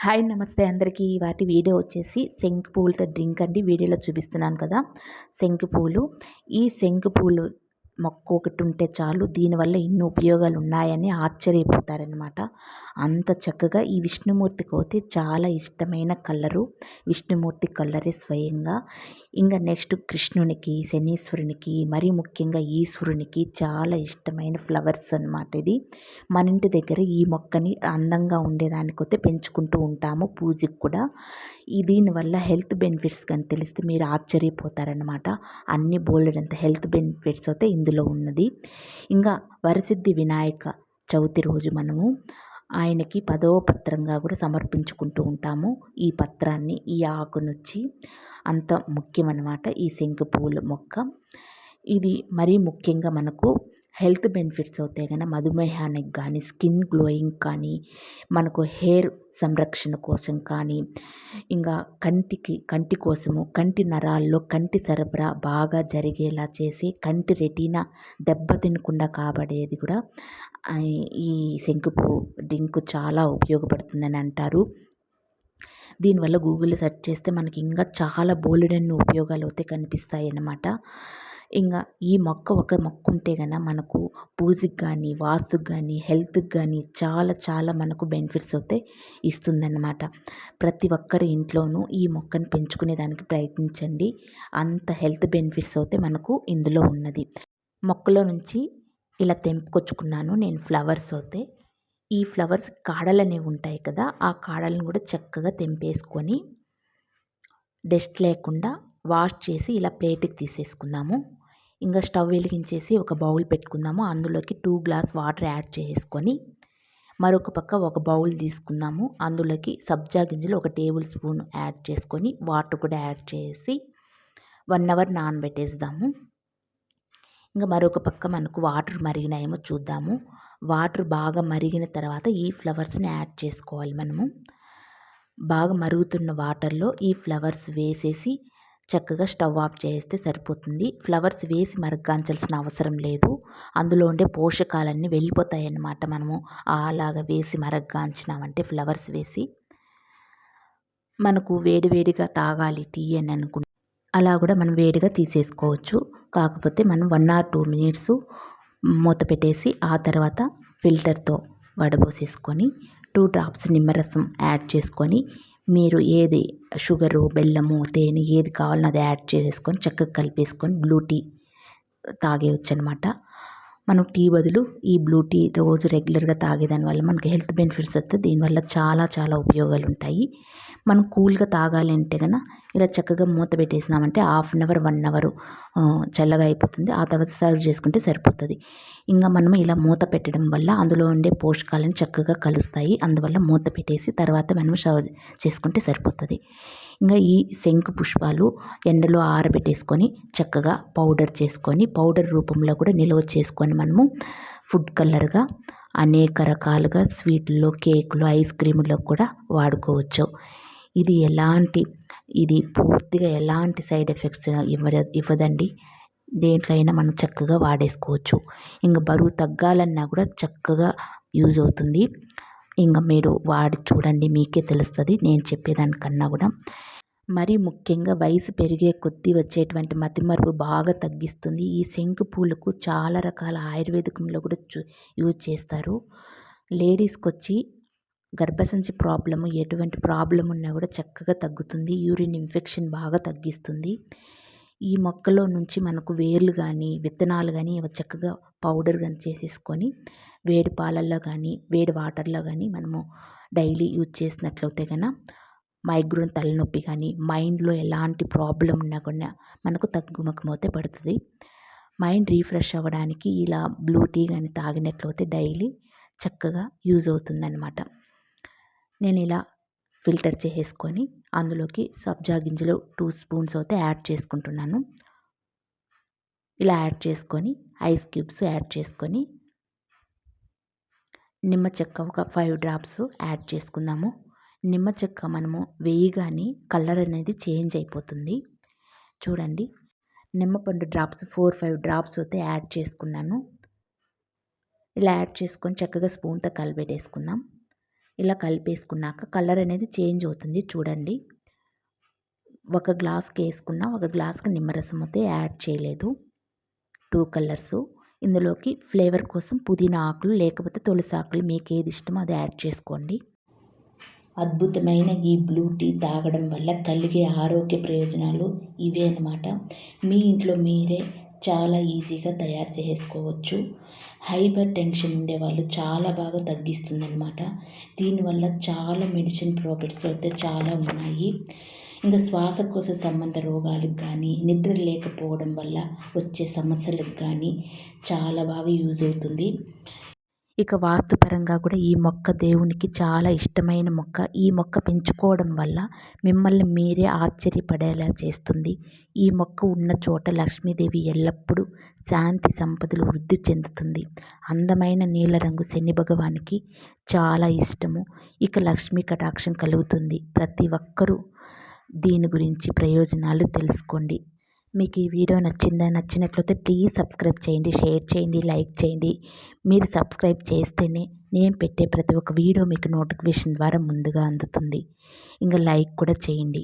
Hi నమస్తే అందరికీ. వాటి వీడియో వచ్చేసి శంకు పూలతో డ్రింక్ అండి. వీడియోలో చూపిస్తున్నాను కదా. శంకు పూలు ఈ శంకు పూలు మొక్క ఒకటి ఉంటే చాలు. దీనివల్ల ఎన్ని ఉపయోగాలు ఉన్నాయని ఆశ్చర్యపోతారనమాట అంత చక్కగా ఈ విష్ణుమూర్తికి అయితే చాలా ఇష్టమైన కలరు. విష్ణుమూర్తి కలరే స్వయంగా. ఇంకా నెక్స్ట్ కృష్ణునికి శనీశ్వరునికి మరీ ముఖ్యంగా ఈశ్వరునికి చాలా ఇష్టమైన ఫ్లవర్స్ అనమాట ఇది. మన ఇంటి దగ్గర ఈ మొక్కని అందంగా ఉండేదానికైతే పెంచుకుంటూ ఉంటాము పూజకి కూడా. ఈ దీనివల్ల హెల్త్ బెనిఫిట్స్ కానీ తెలిస్తే మీరు ఆశ్చర్యపోతారనమాట అన్ని బోల్డంత హెల్త్ బెనిఫిట్స్ అయితే ఇందులో ఉన్నది. ఇంకా వరసిద్ధి వినాయక చవితి రోజు మనము ఆయనకి పదవ పత్రంగా కూడా సమర్పించుకుంటూ ఉంటాము. ఈ పత్రాన్ని ఈ ఆకునొచ్చి అంత ముఖ్యమన్నమాట. ఈ శంకు పూల మొక్క. ఇది మరీ ముఖ్యంగా మనకు హెల్త్ బెనిఫిట్స్ అవుతాయి కానీ మధుమేహానికి కానీ స్కిన్ గ్లోయింగ్ కానీ మనకు హెయిర్ సంరక్షణ కోసం కానీ ఇంకా కంటికి కంటి కోసము కంటి నరాల్లో కంటి సరఫరా బాగా జరిగేలా చేసి కంటి రెటీనా దెబ్బతినకుండా కాబడేది కూడా ఈ శంకుపు డ్రింక్ చాలా ఉపయోగపడుతుందని అంటారు. దీనివల్ల గూగుల్లో సెర్చ్ చేస్తే మనకి ఇంకా చాలా బోలెడన్ని ఉపయోగాలు అయితే కనిపిస్తాయి అన్నమాట ఇంకా ఈ మొక్క ఒక మొక్క ఉంటే కనుక మనకు పూజకి కానీ వాస్తుకి కానీ హెల్త్కి కానీ చాలా చాలా మనకు బెనిఫిట్స్ అయితే ఇస్తుందన్నమాట. ప్రతి ఒక్కరి ఇంట్లోనూ ఈ మొక్కను పెంచుకునేదానికి ప్రయత్నించండి. అంత హెల్త్ బెనిఫిట్స్ అయితే మనకు ఇందులో ఉన్నది. మొక్కలో నుంచి ఇలా తెంపుకొచ్చుకున్నాను నేను ఫ్లవర్స్ అయితే. ఈ ఫ్లవర్స్ కాడలు అనేవి ఉంటాయి కదా ఆ కాడలను కూడా చక్కగా తెంపేసుకొని డస్ట్ లేకుండా వాష్ చేసి ఇలా ప్లేట్కి తీసేసుకుందాము. ఇంకా స్టవ్ వెలిగించేసి ఒక బౌల్ పెట్టుకుందాము. అందులోకి టూ గ్లాస్ వాటర్ యాడ్ చేసుకొని మరొక పక్క ఒక బౌల్ తీసుకుందాము. అందులోకి సబ్జా గింజలు ఒక టేబుల్ స్పూన్ యాడ్ చేసుకొని వాటర్ కూడా యాడ్ చేసి వన్ అవర్ నానబెట్టేద్దాము. ఇంకా మరొక పక్క మనకు వాటర్ మరిగినాయేమో చూద్దాము. వాటర్ బాగా మరిగిన తర్వాత ఈ ఫ్లవర్స్ని యాడ్ చేసుకోవాలి మనము. బాగా మరుగుతున్న వాటర్లో ఈ ఫ్లవర్స్ వేసేసి చక్కగా స్టవ్ ఆఫ్ చేస్తే సరిపోతుంది. ఫ్లవర్స్ వేసి మరగ్గాంచాల్సిన అవసరం లేదు. అందులో ఉండే పోషకాలన్నీ వెళ్ళిపోతాయి అన్నమాట మనము. అలాగ వేసి మరగ్గాంచినామంటే ఫ్లవర్స్ వేసి మనకు వేడివేడిగా తాగాలి టీ అని అనుకుంటే అలా కూడా మనం వేడిగా తీసేసుకోవచ్చు. కాకపోతే మనం వన్ ఆర్ టూ మినిట్స్ మూత పెట్టేసి ఆ తర్వాత ఫిల్టర్తో వడబోసేసుకొని టూ డ్రాప్స్ నిమ్మరసం యాడ్ చేసుకొని మీరు ఏది షుగరు బెల్లము తేనె ఏది కావాలో అది యాడ్ చేసేసుకొని చక్కగా కలిపేసుకొని బ్లూ టీ తాగేయచ్చు అనమాట మనం టీ బదులు ఈ బ్లూ టీ రోజు రెగ్యులర్గా తాగేదాని వల్ల మనకి హెల్త్ బెనిఫిట్స్ వస్తే దీనివల్ల చాలా చాలా ఉపయోగాలు ఉంటాయి మనం కూల్గా తాగాలి అంటే కనుక ఇలా చక్కగా మూత పెట్టేసినామంటే half an hour one hour చల్లగా అయిపోతుంది. ఆ తర్వాత సర్వ్ చేసుకుంటే సరిపోతుంది. ఇంకా మనం ఇలా మూత పెట్టడం వల్ల అందులో ఉండే పోషకాలను చక్కగా కలుస్తాయి. అందువల్ల మూత పెట్టేసి తర్వాత మనం సర్వ్ చేసుకుంటే సరిపోతుంది. ఇంకా ఈ శంకు పుష్పాలు ఎండలో ఆరబెట్టేసుకొని చక్కగా పౌడర్ చేసుకొని పౌడర్ రూపంలో కూడా నిల్వ చేసుకొని మనము ఫుడ్ కలర్గా అనేక రకాలుగా స్వీట్లో కేకులు ఐస్ క్రీములో కూడా వాడుకోవచ్చు. ఇది ఎలాంటి ఇది పూర్తిగా ఎలాంటి సైడ్ ఎఫెక్ట్స్ ఇవ్వద ఇవ్వదండి. దేంట్లో అయినా మనం చక్కగా వాడేసుకోవచ్చు. ఇంకా బరువు తగ్గాలన్నా కూడా చక్కగా యూజ్ అవుతుంది. ఇంకా మీరు వాడి చూడండి మీకే తెలుస్తుంది. నేను చెప్పేదానికన్నా కూడా. మరి ముఖ్యంగా వయసు పెరిగే కొద్దీ వచ్చేటువంటి మతిమరుపు బాగా తగ్గిస్తుంది. ఈ శంకు పూలకు చాలా రకాల ఆయుర్వేదికంలో కూడా చూ యూజ్ చేస్తారు. లేడీస్కి వచ్చి గర్భసంచి ప్రాబ్లము ఎటువంటి ప్రాబ్లం ఉన్నా కూడా చక్కగా తగ్గుతుంది. యూరిన్ ఇన్ఫెక్షన్ బాగా తగ్గిస్తుంది. ఈ మొక్కలో నుంచి మనకు వేర్లు కానీ విత్తనాలు కానీ చక్కగా పౌడర్ కానీ చేసేసుకొని వేడి పాలల్లో కానీ వేడి వాటర్లో కానీ మనము డైలీ యూజ్ చేసినట్లయితే కనుక మైగ్రేన్ తలనొప్పి కానీ మైండ్లో ఎలాంటి ప్రాబ్లం ఉన్నా కూడా మనకు తగ్గుముఖం పడుతుంది. మైండ్ రీఫ్రెష్ అవ్వడానికి ఇలా బ్లూ టీ కానీ తాగినట్లయితే డైలీ చక్కగా యూజ్ అవుతుందన్నమాట. నేను ఇలా ఫిల్టర్ చేసేసుకొని అందులోకి సబ్జా గింజలు టూ స్పూన్స్ అయితే యాడ్ చేసుకుంటున్నాను. ఇలా యాడ్ చేసుకొని ఐస్ క్యూబ్స్ యాడ్ చేసుకొని నిమ్మ చెక్క ఒక ఫైవ్ డ్రాప్స్ యాడ్ చేసుకుందాము. నిమ్మ చెక్క మనము వేయగానే కలర్ అనేది చేంజ్ అయిపోతుంది. చూడండి నిమ్మపండు డ్రాప్స్ ఫోర్ ఫైవ్ డ్రాప్స్ అయితే యాడ్ చేసుకున్నాను. ఇలా యాడ్ చేసుకొని చక్కగా స్పూన్తో కలిపెట్టేసుకుందాం. ఇలా కలిపేసుకున్నాక కలర్ అనేది చేంజ్ అవుతుంది చూడండి. ఒక గ్లాస్కి వేసుకున్న ఒక గ్లాస్కి నిమ్మరసం అయితే యాడ్ చేయలేదు. Two colours. ఇందులోకి ఫ్లేవర్ కోసం పుదీనా ఆకులు లేకపోతే తులసి ఆకులు మీకు ఏది ఇష్టమో అది యాడ్ చేసుకోండి. అద్భుతమైన ఈ బ్లూ టీ తాగడం వల్ల కలిగే ఆరోగ్య ప్రయోజనాలు ఇవే అనమాట మీ ఇంట్లో మీరే చాలా ఈజీగా తయారు చేసుకోవచ్చు. హైపర్ టెన్షన్ ఉండే వాళ్ళు చాలా బాగా తగ్గిస్తుంది అనమాట దీనివల్ల చాలా మెడిసిన్ ప్రాఫిట్స్ అయితే చాలా ఉన్నాయి. ఇంకా శ్వాసకోశ సంబంధ రోగాలకు కానీ నిద్ర లేకపోవడం వల్ల వచ్చే సమస్యలకు కానీ చాలా బాగా యూజ్ అవుతుంది. ఇక వాస్తుపరంగా కూడా ఈ మొక్క దేవునికి చాలా ఇష్టమైన మొక్క. ఈ మొక్క పెంచుకోవడం వల్ల మిమ్మల్ని మీరే ఆశ్చర్యపడేలా చేస్తుంది. ఈ మొక్క ఉన్న చోట లక్ష్మీదేవి ఎల్లప్పుడూ శాంతి సంపదలు వృద్ధి చెందుతుంది. అందమైన నీల రంగు శని భగవానికి చాలా ఇష్టము. ఇక లక్ష్మీ కటాక్షం కలుగుతుంది. ప్రతి ఒక్కరూ దీని గురించి ప్రయోజనాలు తెలుసుకోండి. మీకు ఈ వీడియో నచ్చిందా నచ్చినట్లయితే ప్లీజ్ సబ్స్క్రైబ్ చేయండి షేర్ చేయండి లైక్ చేయండి. మీరు సబ్స్క్రైబ్ చేస్తేనే నేను పెట్టే ప్రతి ఒక్క వీడియో మీకు నోటిఫికేషన్ ద్వారా ముందుగా అందుతుంది. ఇంకా లైక్ కూడా చేయండి.